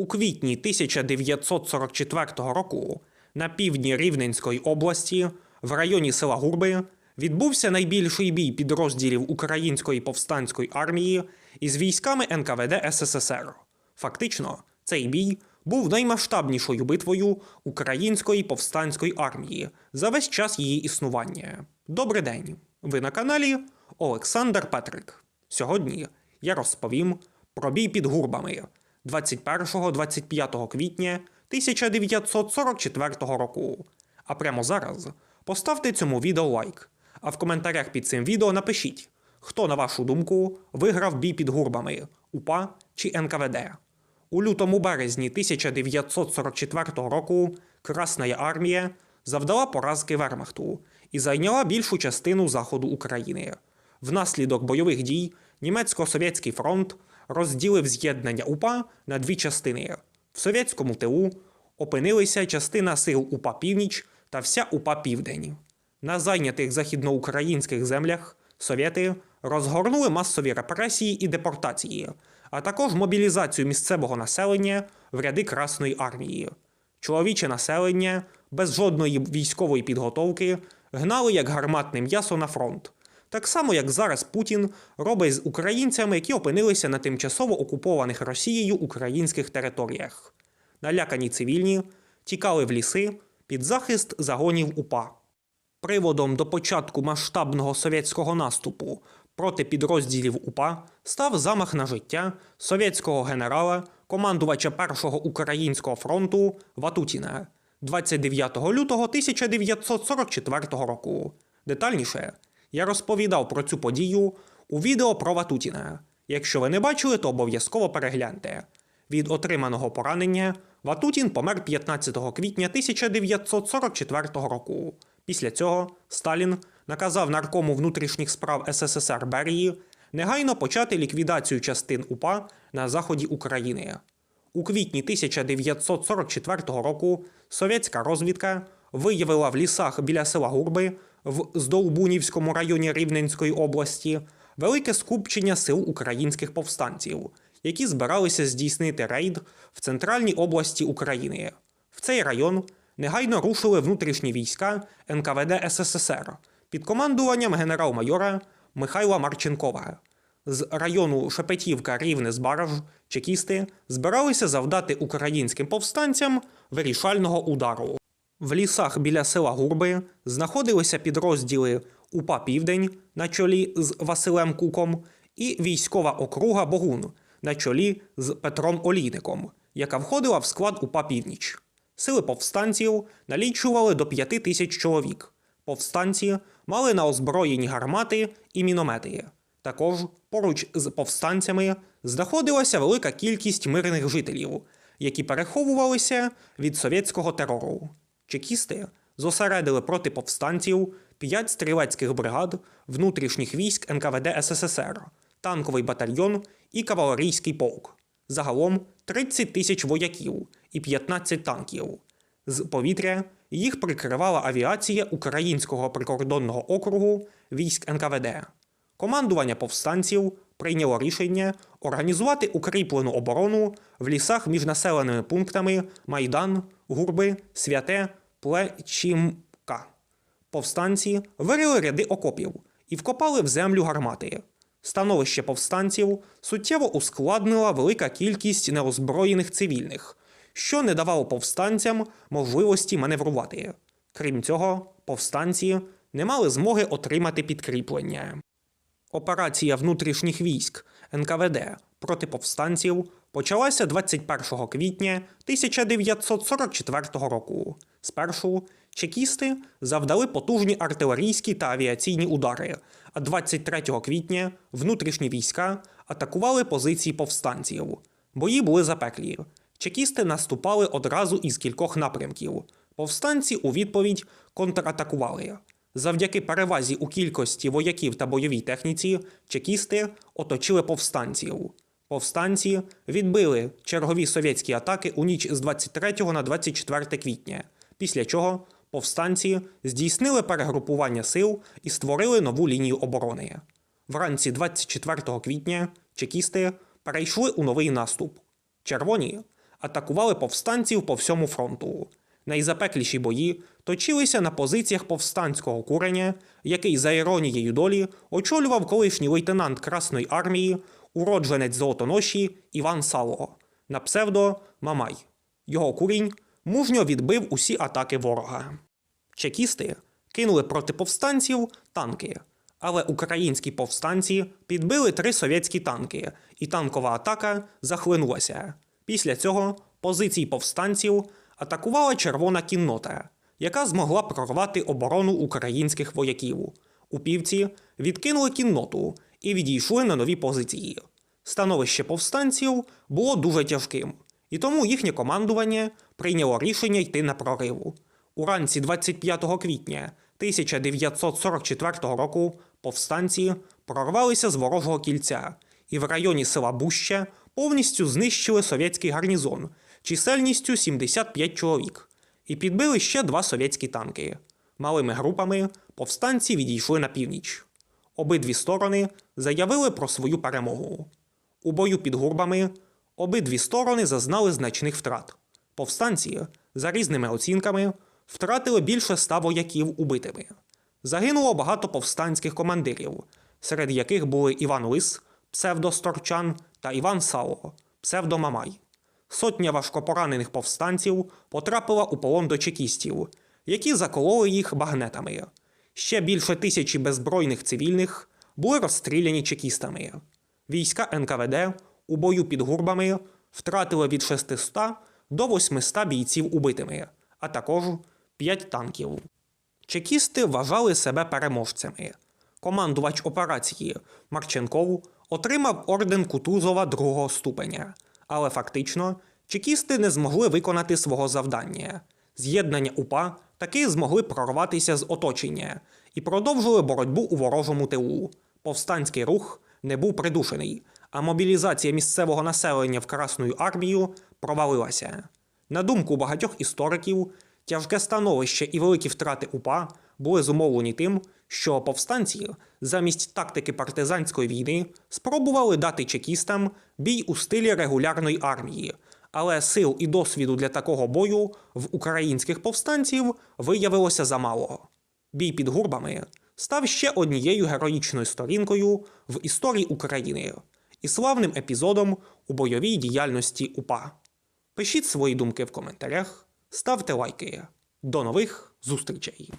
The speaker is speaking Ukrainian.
У квітні 1944 року на півдні Рівненської області, в районі села Гурби, відбувся найбільший бій підрозділів Української повстанської армії із військами НКВД СССР. Фактично, цей бій був наймасштабнішою битвою Української повстанської армії за весь час її існування. Добрий день! Ви на каналі Олександр Петрик. Сьогодні я розповім про бій під гурбами 21-25 квітня 1944 року. А прямо зараз поставте цьому відео лайк. А в коментарях під цим відео напишіть, хто, на вашу думку, виграв бій під гурбами УПА чи НКВД. У лютому березні 1944 року Красна армія завдала поразки Вермахту і зайняла більшу частину заходу України. Внаслідок бойових дій німецько-совєтський фронт розділив з'єднання УПА на дві частини. В совєтському тилу опинилися частина сил УПА Північ та вся УПА Південь. На зайнятих західноукраїнських землях совєти розгорнули масові репресії і депортації, а також мобілізацію місцевого населення в ряди Красної армії. Чоловіче населення без жодної військової підготовки гнали як гарматне м'ясо на фронт. Так само, як зараз Путін робить з українцями, які опинилися на тимчасово окупованих Росією українських територіях. Налякані цивільні тікали в ліси під захист загонів УПА. Приводом до початку масштабного совєтського наступу проти підрозділів УПА став замах на життя совєтського генерала, командувача Першого українського фронту Ватутіна 29 лютого 1944 року. Детальніше я розповідав про цю подію у відео про Ватутіна. Якщо ви не бачили, то обов'язково перегляньте. Від отриманого поранення Ватутін помер 15 квітня 1944 року. Після цього Сталін наказав наркому внутрішніх справ СССР Берії негайно почати ліквідацію частин УПА на заході України. У квітні 1944 року совєтська розвідка виявила в лісах біля села Гурби в Здолбунівському районі Рівненської області велике скупчення сил українських повстанців, які збиралися здійснити рейд в центральній області України. В цей район негайно рушили внутрішні війська НКВД СССР під командуванням генерал-майора Михайла Марченкова. З району Шепетівка Рівне Збараж чекісти збиралися завдати українським повстанцям вирішального удару. В лісах біля села Гурби знаходилися підрозділи УПА Південь на чолі з Василем Куком і військова округа Богун на чолі з Петром Олійником, яка входила в склад УПА Північ. Сили повстанців налічували до п'яти тисяч чоловік. Повстанці мали на озброєнні гармати і міномети. Також поруч з повстанцями знаходилася велика кількість мирних жителів, які переховувалися від совєтського терору. Чекісти зосередили проти повстанців п'ять стрілецьких бригад внутрішніх військ НКВД СССР, танковий батальйон і кавалерійський полк. Загалом 30 тисяч вояків і 15 танків. З повітря їх прикривала авіація Українського прикордонного округу військ НКВД. Командування повстанців прийняло рішення організувати укріплену оборону в лісах між населеними пунктами Майдан, Гурби, Святе, Плечімка. Повстанці вирили ряди окопів і вкопали в землю гармати. Становище повстанців суттєво ускладнила велика кількість неозброєних цивільних, що не давало повстанцям можливості маневрувати. Крім цього, повстанці не мали змоги отримати підкріплення. Операція внутрішніх військ НКВД проти повстанців почалася 21 квітня 1944 року. Спершу чекісти завдали потужні артилерійські та авіаційні удари, а 23 квітня внутрішні війська атакували позиції повстанців. Бої були запеклі. Чекісти наступали одразу із кількох напрямків. Повстанці у відповідь контратакували. Завдяки перевазі у кількості вояків та бойовій техніці, чекісти оточили повстанців. Повстанці відбили чергові совєтські атаки у ніч з 23 на 24 квітня, після чого повстанці здійснили перегрупування сил і створили нову лінію оборони. Вранці 24 квітня чекісти перейшли у новий наступ. Червоні атакували повстанців по всьому фронту. Найзапекліші бої точилися на позиціях повстанського куреня, який, за іронією долі, очолював колишній лейтенант Красної армії, уродженець золотоноші Іван Сало на псевдо Мамай. Його курінь мужньо відбив усі атаки ворога. Чекісти кинули проти повстанців танки, але українські повстанці підбили три совєтські танки, і танкова атака захлинулася. Після цього позиції повстанців атакувала червона кіннота, яка змогла прорвати оборону українських вояків. Упівці відкинули кінноту і відійшли на нові позиції. Становище повстанців було дуже тяжким, і тому їхнє командування прийняло рішення йти на прорив. Уранці 25 квітня 1944 року повстанці прорвалися з ворожого кільця і в районі села Буща повністю знищили совєтський гарнізон чисельністю 75 чоловік і підбили ще два совєтські танки. Малими групами повстанці відійшли на північ. Обидві сторони заявили про свою перемогу. У бою під гурбами обидві сторони зазнали значних втрат. Повстанці, за різними оцінками, втратили більше ста вояків убитими. Загинуло багато повстанських командирів, серед яких були Іван Лис, псевдо Сторчан та Іван Сало, псевдо Мамай. Сотня важкопоранених повстанців потрапила у полон до чекістів, які закололи їх багнетами. Ще більше тисячі беззбройних цивільних були розстріляні чекістами. Війська НКВД у бою під гурбами втратили від 600 до 800 бійців убитими, а також 5 танків. Чекісти вважали себе переможцями. Командувач операції Марченков отримав орден Кутузова другого ступеня, але фактично чекісти не змогли виконати свого завдання. З'єднання УПА таки змогли прорватися з оточення і продовжили боротьбу у ворожому тилу. Повстанський рух не був придушений, а мобілізація місцевого населення в Красну армію провалилася. На думку багатьох істориків, тяжке становище і великі втрати УПА були зумовлені тим, що повстанці замість тактики партизанської війни спробували дати чекістам бій у стилі регулярної армії, але сил і досвіду для такого бою в українських повстанців виявилося замало. Бій під гурбами став ще однією героїчною сторінкою в історії України і славним епізодом у бойовій діяльності УПА. Пишіть свої думки в коментарях, ставте лайки. До нових зустрічей!